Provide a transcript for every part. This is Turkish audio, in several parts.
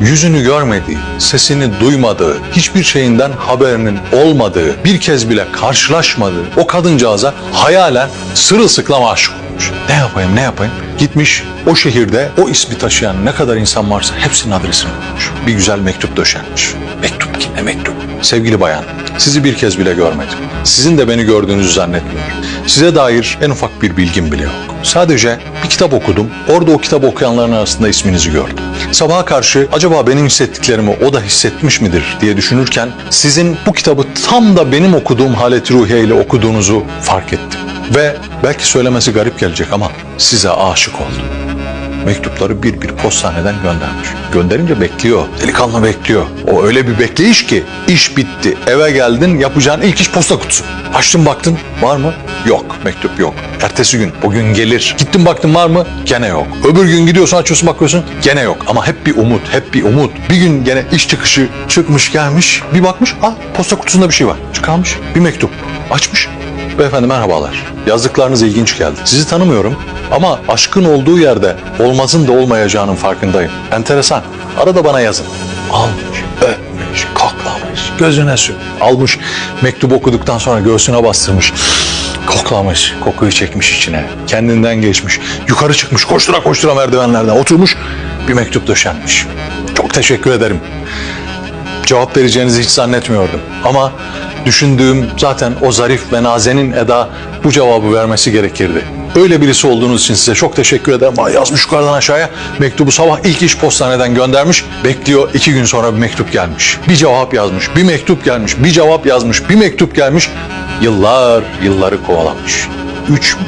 yüzünü görmediği, sesini duymadığı, hiçbir şeyinden haberinin olmadığı, bir kez bile karşılaşmadığı o kadıncağıza hayalen sırılsıklam aşık olmuş. Ne yapayım ne yapayım? Gitmiş o şehirde o ismi taşıyan ne kadar insan varsa hepsinin adresini bulmuş. Bir güzel mektup döşenmiş. Mektup ki ne mektup? Sevgili bayan, sizi bir kez bile görmedim. Sizin de beni gördüğünüzü zannetmiyorum. Size dair en ufak bir bilgim bile yok. Sadece bir kitap okudum. Orada o kitap okuyanların arasında isminizi gördüm. Sabaha karşı acaba benim hissettiklerimi o da hissetmiş midir diye düşünürken sizin bu kitabı tam da benim okuduğum haleti ruhiye ile okuduğunuzu fark ettim. Ve belki söylemesi garip gelecek ama size aşık oldum. Mektupları bir bir postaneden göndermiş. Gönderince bekliyor. Delikanlı bekliyor. O öyle bir bekleyiş ki iş bitti. Eve geldin yapacağın ilk iş posta kutusu. Açtın baktın var mı? Yok. Mektup yok. Ertesi gün bugün gelir. Gittin baktın var mı? Gene yok. Öbür gün gidiyorsun açıyorsun bakıyorsun gene yok. Ama hep bir umut, hep bir umut. Bir gün gene iş çıkışı çıkmış gelmiş. Bir bakmış ah posta kutusunda bir şey var. Çıkarmış bir mektup. Açmış. Beyefendi merhabalar. Yazdıklarınız ilginç geldi. Sizi tanımıyorum ama aşkın olduğu yerde olmazın da olmayacağının farkındayım. Enteresan. Arada bana yazın. Almış, öpmüş, koklamış, gözüne sür. Almış, mektubu okuduktan sonra göğsüne bastırmış. Koklamış, kokuyu çekmiş içine. Kendinden geçmiş. Yukarı çıkmış, koştura koştura merdivenlerden oturmuş. Bir mektup döşenmiş. Çok teşekkür ederim cevap vereceğinizi hiç zannetmiyordum. Ama düşündüğüm zaten o zarif ve nazenin Eda bu cevabı vermesi gerekirdi. Öyle birisi olduğunuz için size çok teşekkür ederim. Yazmış yukarıdan aşağıya. Mektubu sabah ilk iş postaneden göndermiş. Bekliyor iki gün sonra bir mektup gelmiş. Bir cevap yazmış, bir mektup gelmiş, bir cevap yazmış, bir mektup gelmiş. Yıllar yılları kovalamış.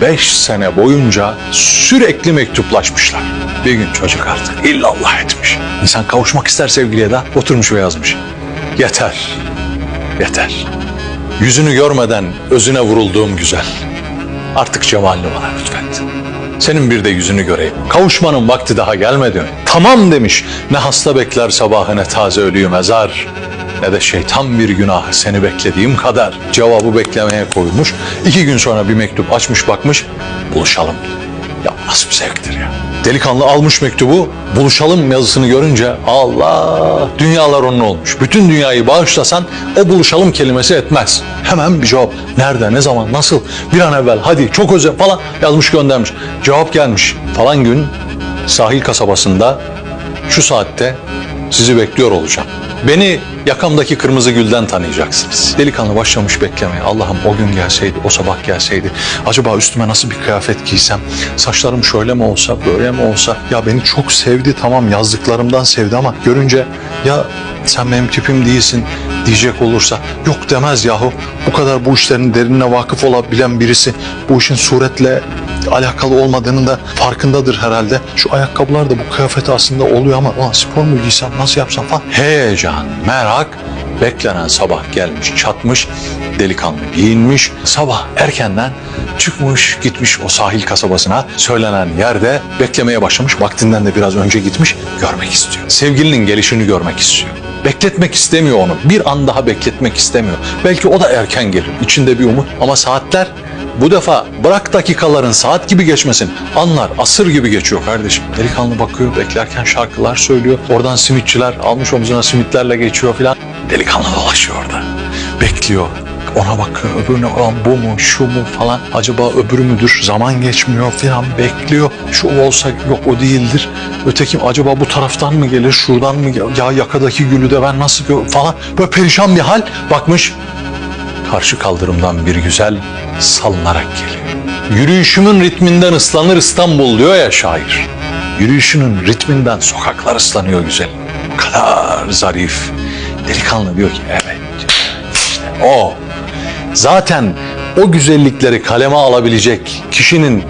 3-5 sene boyunca sürekli mektuplaşmışlar. Bir gün çocuk artık illallah etmiş. İnsan kavuşmak ister sevgiliye de oturmuş ve yazmış. Yeter, yeter. Yüzünü görmeden özüne vurulduğum güzel. Artık cemalini bana lütfet. Senin bir de yüzünü göreyim. Kavuşmanın vakti daha gelmedi? Tamam demiş. Ne hasta bekler sabahı ne taze ölüyü mezar. Ne de şeytan bir günah seni beklediğim kadar. Cevabı beklemeye koymuş. İki gün sonra bir mektup açmış bakmış. Buluşalım. Ya nasıl bir zevktir ya. Delikanlı almış mektubu, buluşalım yazısını görünce Allah dünyalar onun olmuş. Bütün dünyayı bağışlasan o buluşalım kelimesi etmez. Hemen bir cevap. Nerede, ne zaman, nasıl, bir an evvel, hadi çok özel falan yazmış göndermiş. Cevap gelmiş. Falan gün sahil kasabasında şu saatte sizi bekliyor olacağım. Beni yakamdaki kırmızı gülden tanıyacaksınız. Delikanlı başlamış beklemeye. Allah'ım o gün gelseydi, o sabah gelseydi. Acaba üstüme nasıl bir kıyafet giysem? Saçlarım şöyle mi olsa, böyle mi olsa? Ya beni çok sevdi tamam yazdıklarımdan sevdi ama görünce ya sen benim tipim değilsin diyecek olursa yok demez yahu. Bu kadar bu işlerin derinine vakıf olabilen birisi bu işin suretle alakalı olmadığının da farkındadır herhalde. Şu ayakkabılar da bu kıyafeti aslında oluyor ama spor mu giysem nasıl yapsam falan. Heyecan, merak beklenen sabah gelmiş çatmış delikanlı giyinmiş sabah erkenden çıkmış gitmiş o sahil kasabasına söylenen yerde beklemeye başlamış vaktinden de biraz önce gitmiş görmek istiyor. Sevgilinin gelişini görmek istiyor. Bekletmek istemiyor onu. Bir an daha bekletmek istemiyor. Belki o da erken gelir. İçinde bir umut ama saatler bu defa bırak dakikaların saat gibi geçmesin. Anlar asır gibi geçiyor kardeşim. Delikanlı bakıyor beklerken şarkılar söylüyor. Oradan simitçiler almış omzuna simitlerle geçiyor filan. Delikanlı dolaşıyor orada. Bekliyor. Ona bakıyor öbürüne olan bu mu şu mu falan. Acaba öbürü müdür? Zaman geçmiyor filan bekliyor. Şu olsa yok o değildir. Öteki acaba bu taraftan mı gelir şuradan mı gelir? Ya yakadaki gülü de ben nasıl gör falan. Böyle perişan bir hal. Bakmış karşı kaldırımdan bir güzel salınarak geliyor. Yürüyüşümün ritminden ıslanır İstanbul diyor ya şair. Yürüyüşünün ritminden sokaklar ıslanıyor güzel. O kadar zarif. Delikanlı diyor ki evet işte o. Zaten o güzellikleri kaleme alabilecek kişinin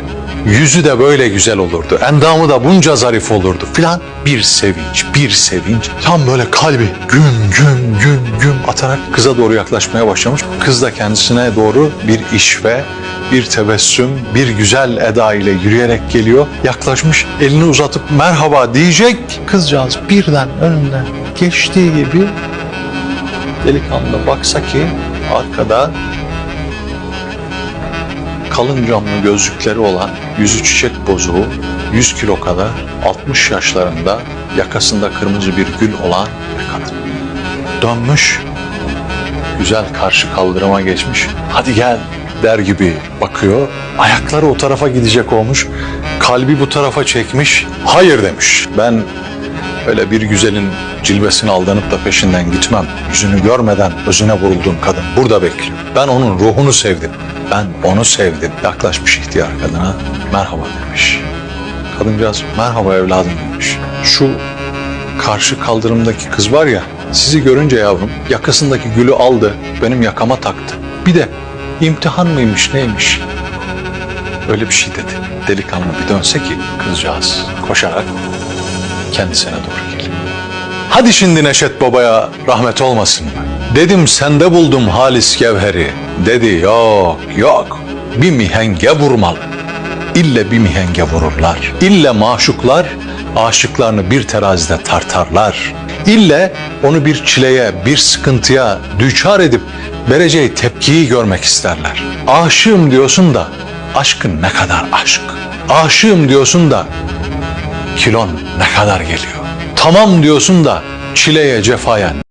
yüzü de böyle güzel olurdu. Endamı da bunca zarif olurdu filan. Bir sevinç, bir sevinç. Tam böyle kalbi güm güm güm güm atarak kıza doğru yaklaşmaya başlamış. Kız da kendisine doğru bir işve, bir tebessüm, bir güzel eda ile yürüyerek geliyor. Yaklaşmış, elini uzatıp merhaba diyecek. Kızcağız birden önünden geçtiği gibi delikanlı baksa ki arkada kalın camlı gözlükleri olan yüzü çiçek bozuğu 100 kilo kadar 60 yaşlarında yakasında kırmızı bir gül olan bir kadın. Dönmüş, güzel karşı kaldırıma geçmiş. Hadi gel der gibi bakıyor. Ayakları o tarafa gidecek olmuş. Kalbi bu tarafa çekmiş. Hayır demiş. Ben öyle bir güzelin cilvesine aldanıp da peşinden gitmem. Yüzünü görmeden özüne vurulduğum kadın burada bekliyor. Ben onun ruhunu sevdim. Ben onu sevdim. Yaklaşmış ihtiyar kadına merhaba demiş. Kadıncağız merhaba evladım demiş. Şu karşı kaldırımdaki kız var ya sizi görünce yavrum yakasındaki gülü aldı benim yakama taktı. Bir de imtihan mıymış neymiş? Öyle bir şey dedi. Delikanlı bir dönse ki kızcağız koşarak kendisine doğru geliyor. Hadi şimdi Neşet Baba'ya rahmet olmasın? Dedim sende buldum halis gevheri. Dedi yok yok bir mihenge vurmalı. İlle bir mihenge vururlar. İlle maşuklar aşıklarını bir terazide tartarlar. İlle onu bir çileye, bir sıkıntıya düçar edip vereceği tepkiyi görmek isterler. Aşığım diyorsun da aşkın ne kadar aşk. Aşığım diyorsun da kilon ne kadar geliyor. Tamam diyorsun da çileye, cefaya